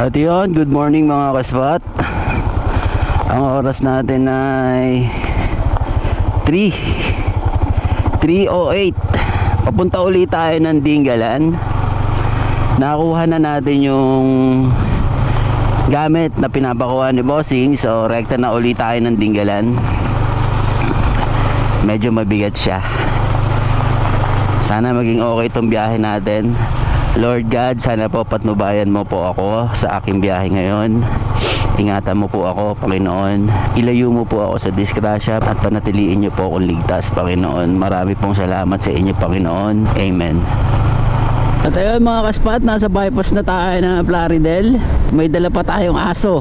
At yun, good morning mga kaspat. Ang oras natin ay 3 3.08 Papunta ulit tayo ng Dingalan. Nakuha na natin yung gamit na pinapakuha ni Bossing. So rekta na ulit tayo ng Dingalan. Medyo mabigat siya. Sana maging okay itong biyahe natin Lord God, sana po patnubayan mo po ako sa aking biyahe ngayon. Ingatan mo po ako, Panginoon. Ilayo mo po ako sa disgrasya at panatiliin niyo po akong ligtas, Panginoon. Marami pong salamat sa inyo, Panginoon. Amen. At ayun mga kaspat, nasa bypass na tayo ng Plaridel. May dala pa tayong aso.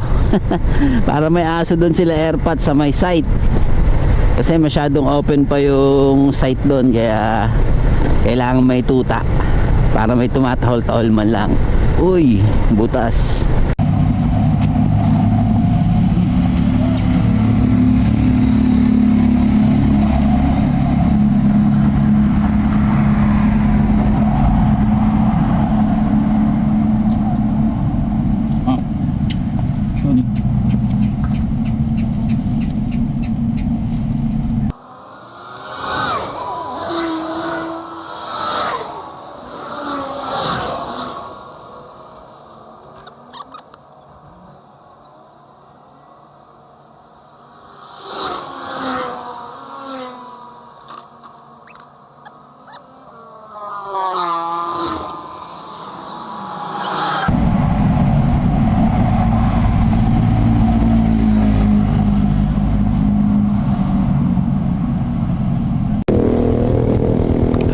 Para may aso doon sila airpat sa may site. Kasi masyadong open pa yung site doon kaya kailangan may tuta para may tumatahol-tahol man lang. Uy, butas.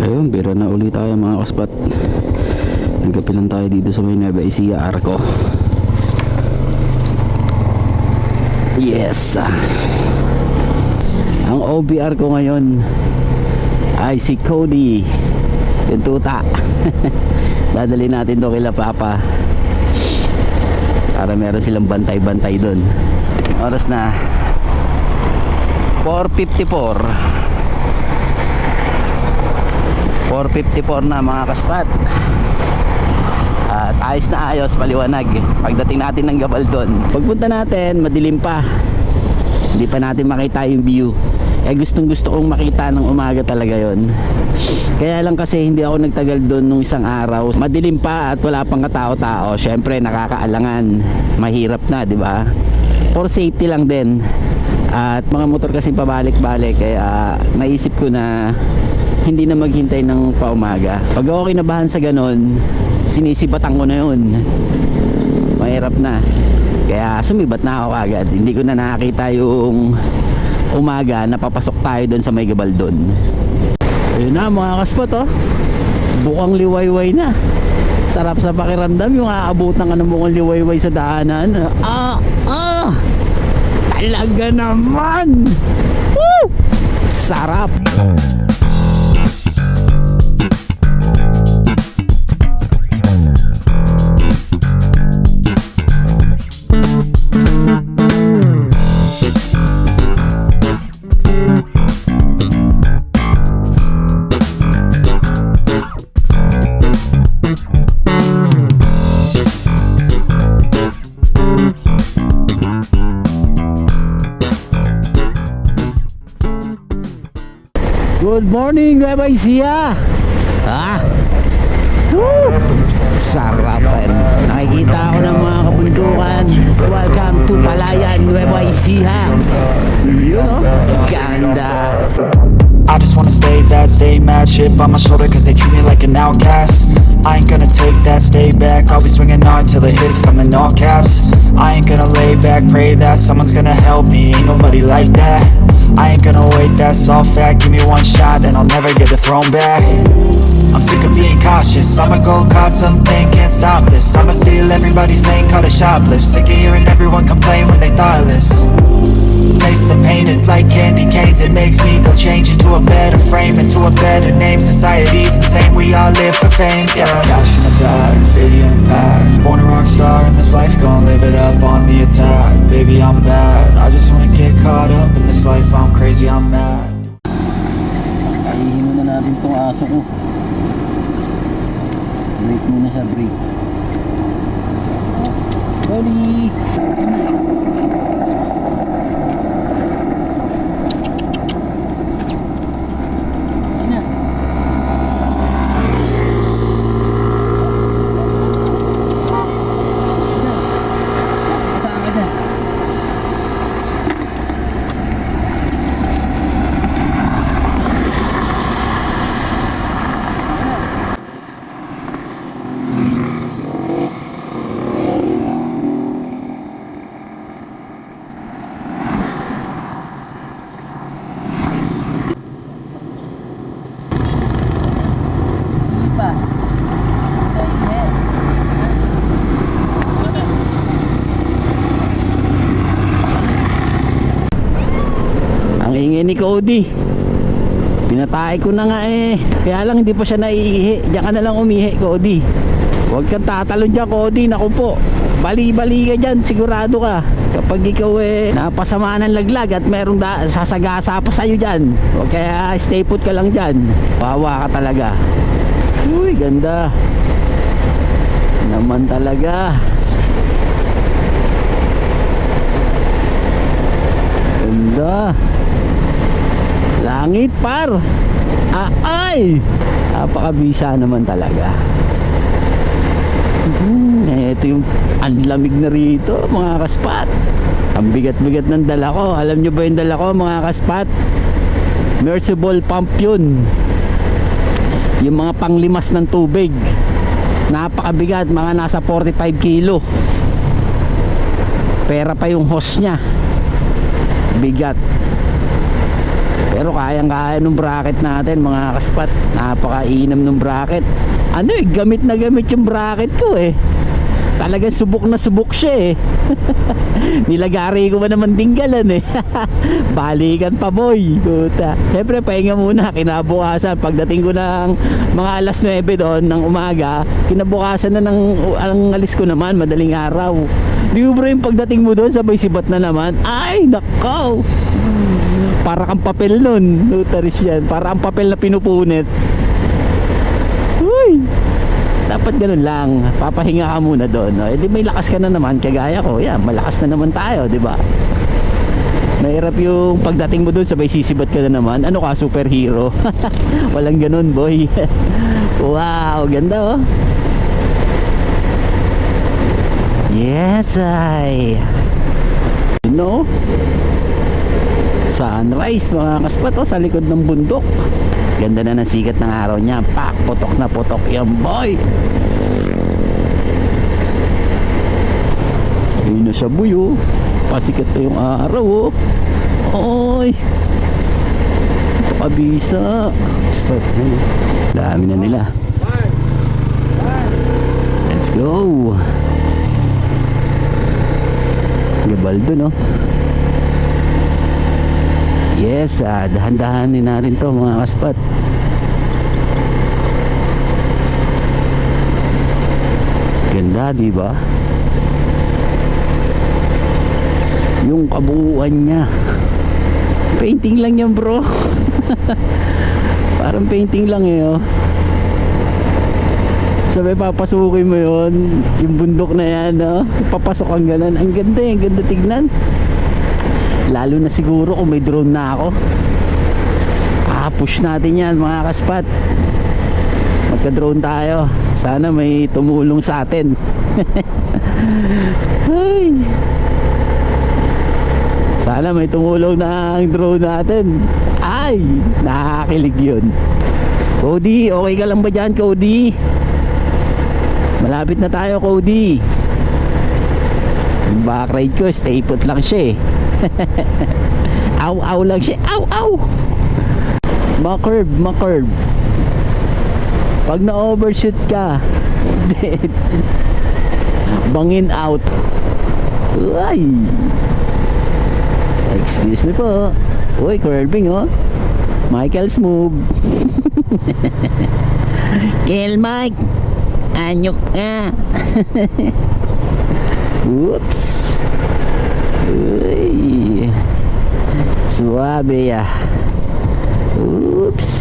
Ayun, bira na ulit kaspat. Nagkapilan tayo dito sa may Nueva Ecija Arco. Yes. Ang OBR ko ngayon ay si Cody. Yung tuta. Dadali natin to kila Papa. Para meron silang bantay-bantay doon. Oras na 4.54 4.54 na mga kaspat. At ayos na ayos paliwanag. Pagdating natin ng Gabaldon pagpunta natin madilim pa. Hindi pa natin makita yung view. Eh gustong gusto kong makita ng umaga talaga yon kaya lang kasi hindi ako nagtagal doon nung isang araw. Madilim pa at wala pang katao-tao. Syempre nakakaalangan. Mahirap na di ba? For safety lang din. At mga motor kasi pabalik-balik. Kaya naisip ko na hindi na maghintay ng paumaga. Pag ako kinabahan sa ganon, sinisibatan ko na yun. Mahirap na. Kaya sumibat na ako agad. Hindi ko na nakakita yung umaga na papasok tayo doon sa may gabaldon. Ayun na mga kaspot oh. Bukang liwayway na. Sarap sa pakiramdam yung aabutan ka ng bukang liwayway sa daanan. Ah! Ah! Talaga naman! Woo! Sarap! Good morning, Nueva Ecija! Ah! Woo! Sarapan. Nakikita ako ng mga kabundukan. Welcome to Palayan, Nueva Ecija. Yun oh. Ganda. I just wanna stay bad, stay mad Chip on my shoulder cause they treat me like an outcast I ain't gonna take that, stay back I'll be swinging on till the hits come in all caps I ain't gonna lay back, pray that someone's gonna help me Ain't nobody like that I ain't gonna wait, that's all fact. Give me one shot and I'll never get the throne back. I'm sick of being cautious. I'ma go cause something, can't stop this. I'ma steal everybody's lane, call it shoplift. Sick of hearing everyone complain when they thoughtless. Taste the pain, it's like candy canes. It makes me go change into a better frame Into a better name, society's insane We all live for fame, yeah. Cash in the bag, stadium packed. Born a rock star in this life, gon' live it up on the attack. Baby, I'm bad, I just wanna caught up in this life I'm crazy, I'm mad Ahihin muna natin tong aso ko. Break muna siya, break. Cody! Ayun na. Diyan. Nasa kasama ka dyan. Hindi pa. Hindi. Ang ingay ni Cody. Pinatay ko na nga eh. Kaya lang hindi pa siya naiihi. Diyan ka na lang umihi, Cody. Huwag kang tatalon dyan, Cody. Naku po. Bali-bali ka dyan. Sigurado ka. Kapag ikaw eh napasama ng laglag at merong da- sasagasa pa sa'yo dyan. Huwag kaya stay put ka lang dyan. Wawa ka talaga. Uy, ganda. Naman talaga. Ganda. Langit par. Ah! Napakabisa naman talaga. Hmm, ito yung ang lamig na rito, mga kaspat. Ang bigat-bigat ng dala ko. Alam nyo ba yung dala ko, mga kaspat? Mersible pump yun. Yung mga panglimas ng tubig. Napakabigat, mga nasa 45 kilo. Pera pa yung hose niya. Bigat. Pero kayang-kaya nung bracket natin mga kaspat. Napakainam nung bracket. Ano eh, gamit na gamit yung bracket ko eh. Talagang subok na subok siya eh. Nilagari ko ba naman dinggalan eh. Balikan pa boy. Puta. Siyempre pahinga muna. Kinabukasan. Pagdating ko ng mga alas 9 doon ng umaga, kinabukasan na ng ang alis ko naman. Madaling araw. Di bro yung pagdating mo doon, sabay sibat na naman. Ay, nakaw. Para kang papel nun. Notaris yan. Para ang papel na pinupunit. Uy! Dapat ganun lang. Papahinga ka muna doon. No? Eh di may lakas ka na naman. Kagaya ko. Yan, malakas na naman tayo. di ba? Mahirap yung pagdating mo doon, sabay sisibat ka na naman. Ano ka, superhero? Walang ganun, boy. wow, ganda oh. Yes, ay. You know? Sunrise mga kaspat oh, sa likod ng bundok. Ganda na ng sikat ng araw niya. Pak, putok na putok yan boy. Ayun na siya boy oh. Pasikat na yung araw oh. Oy. Pakabisa. Ayun, oh. Dami na nila. Let's go. Gabaldo no. Yes, ah, dahan-dahanin natin to mga kaspat. Ganda, di ba? Yung kabuuan niya. Painting lang yan, bro. Parang painting lang eh, oh. Sabi, papasukin mo yon yung bundok na yan, no? Papasok ang ganun. Ang ganda, eh, ang ganda tignan. Lalo na siguro kung may drone na ako. Ah, push natin yan mga kaspat. Magka-drone tayo. Sana may tumulong sa atin. Ay. Sana may tumulong na ang drone natin. Ay, nakakakilig yun. Cody, okay ka lang ba dyan, Cody? Malapit na tayo, Cody. Yung back ride ko, stay put lang siya eh. aw, aw lang siya. Aw, aw! Ma-curve, ma-curve. Pag na-overshoot ka, dead. Bangin out. Ay! Excuse me po. Uy, curving oh. Michael's move. Kill Mike. Anyok nga. Whoops. Uy. Suabe ya. Oops.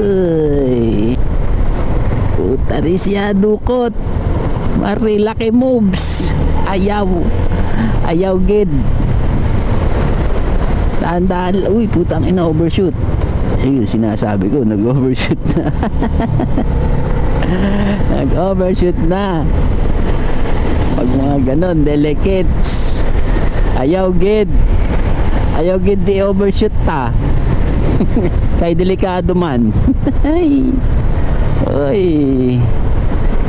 Uy. Puta rin siya dukot. Marilaki moves. Ayaw. Ayaw gid. Dahan-dahan. Uy, putang ina overshoot. Ayun, sinasabi ko, nag-overshoot na. nag-overshoot na. Pag mga ganon, delicates. Ayaw gid. Ayaw gid di overshoot ta. Kay delikado man. Oy.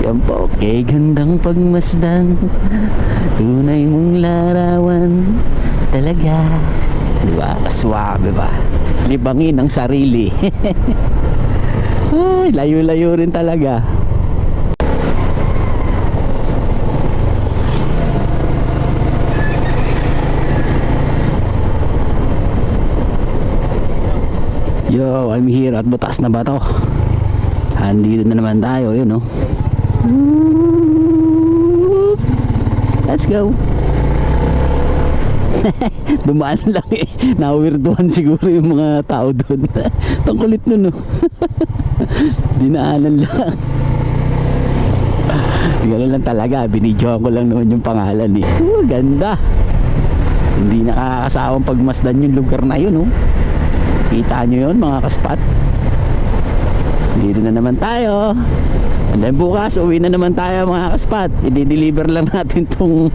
Yan po, kay gandang pagmasdan Tunay mong larawan Talaga Di ba? Kaswabe ba? Libangin ang sarili Ay, layo-layo rin talaga Yo, I'm here at butas na ba to? Andito na naman tayo, yun no? Let's go. Dumaan lang eh. Nawirduhan siguro yung mga tao doon. Ang kulit nun, no? Dinaanan lang. Ganun lang talaga. Binidyohan ko lang naman yung pangalan eh. Oh, ganda. Hindi nakakasawang pagmasdan yung lugar na yun, no? Kita nyo yun, mga kaspat. Dito na naman tayo. And then bukas, uwi na naman tayo mga kaspat. I-deliver lang natin tong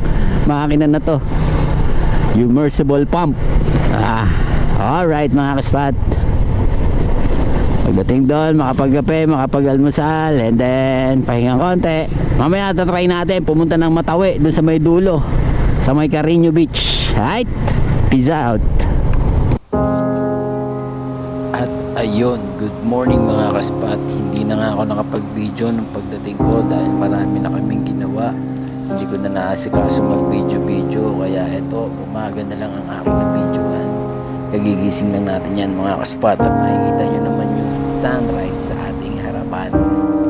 makina na to. Yung mersible pump. Ah, alright mga kaspat. Pagdating doon, makapagkape, makapag-almusal, and then pahinga konti. Mamaya tatry natin pumunta ng Matawi doon sa may dulo. Sa may Carino Beach. Right? Peace out. Ayun, good morning mga kaspat. Hindi na nga ako nakapag-video nung pagdating ko dahil marami na kaming ginawa. Hindi ko na naasikaso mag-video-video kaya eto, umaga na lang ang aking na-videoan. Kagigising lang natin yan mga kaspat at makikita nyo naman yung sunrise sa ating harapan.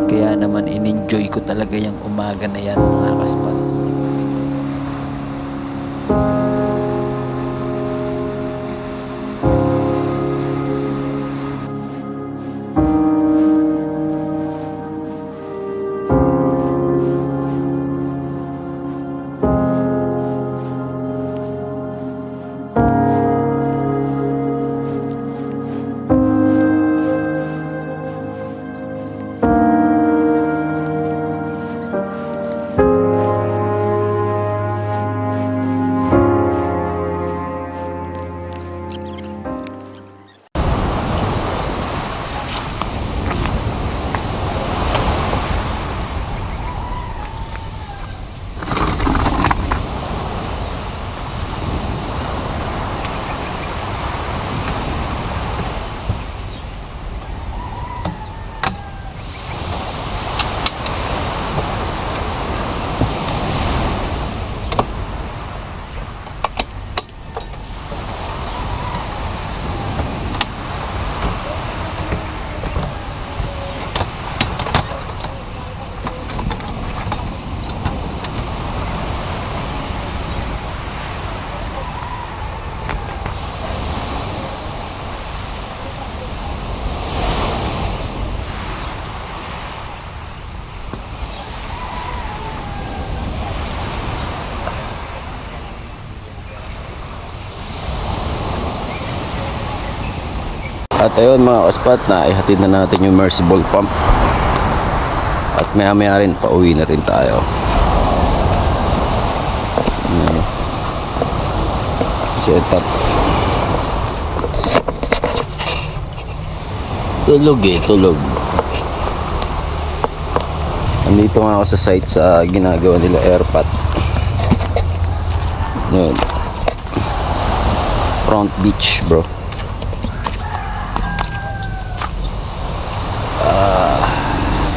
Kaya naman in-enjoy ko talaga yung umaga na yan mga kaspat. At ayun mga kaspat na ihatid na natin yung mersible pump. At maya maya rin pauwi na rin tayo. Set up. Tulog eh, tulog. Andito nga ako sa site sa ginagawa nila airpat. Yun. Front beach bro.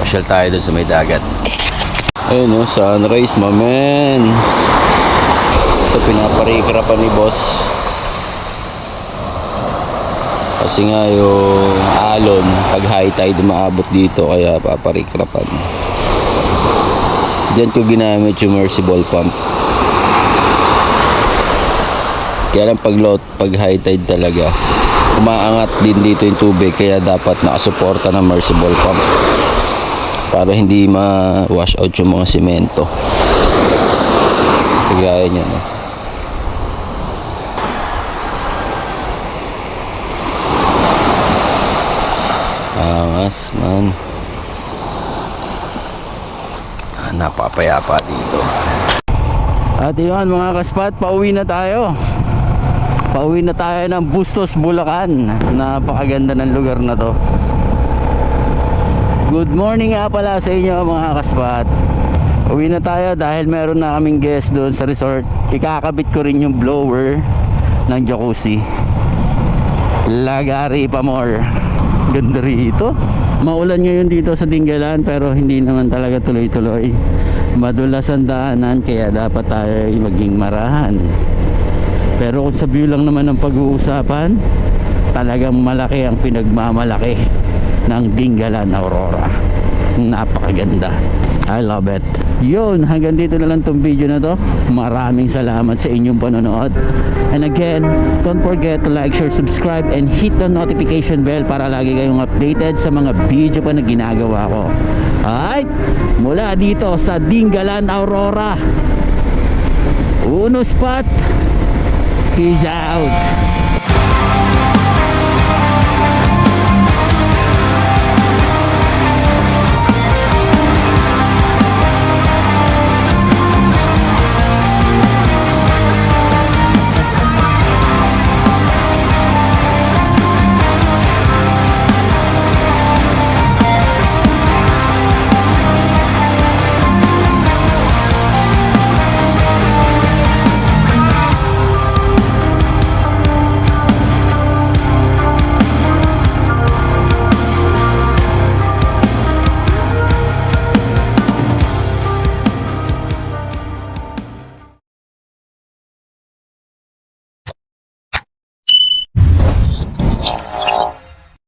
Pasyal tayo dun sa may dagat. Ayun no, sunrise my man. Ito pinaparikra pa ni boss. Kasi nga yung alon, pag high tide maabot dito kaya paparikrapan. Diyan ko ginamit yung mersible pump. Kaya lang pag low, pag high tide talaga, umaangat din dito yung tubig kaya dapat nakasuporta ng mersible pump para hindi ma-wash out yung mga simento. Kagaya niya, no? Angas, man. Ah, napapayapa dito. At yun mga kaspat, pauwi na tayo. Pauwi na tayo ng Bustos, Bulacan. Napakaganda ng lugar na to. Good morning nga pala sa inyo mga kaspat. Uwi na tayo dahil meron na kaming guest doon sa resort. Ikakabit ko rin yung blower ng jacuzzi. Lagari pa more. Ganda rito. Maulan ngayon dito sa Dinggalan pero hindi naman talaga tuloy-tuloy. Madulas ang daanan kaya dapat tayo ay maging marahan. Pero kung sa view lang naman ng pag-uusapan, talagang malaki ang pinagmamalaki ng Dinggalan Aurora. Napakaganda. I love it. Yun, hanggang dito na lang tong video na to. Maraming salamat sa inyong panonood. And again, don't forget to like, share, subscribe, and hit the notification bell para lagi kayong updated sa mga video pa na ginagawa ko. Alright? Mula dito sa Dinggalan Aurora. Uno spot. Peace out.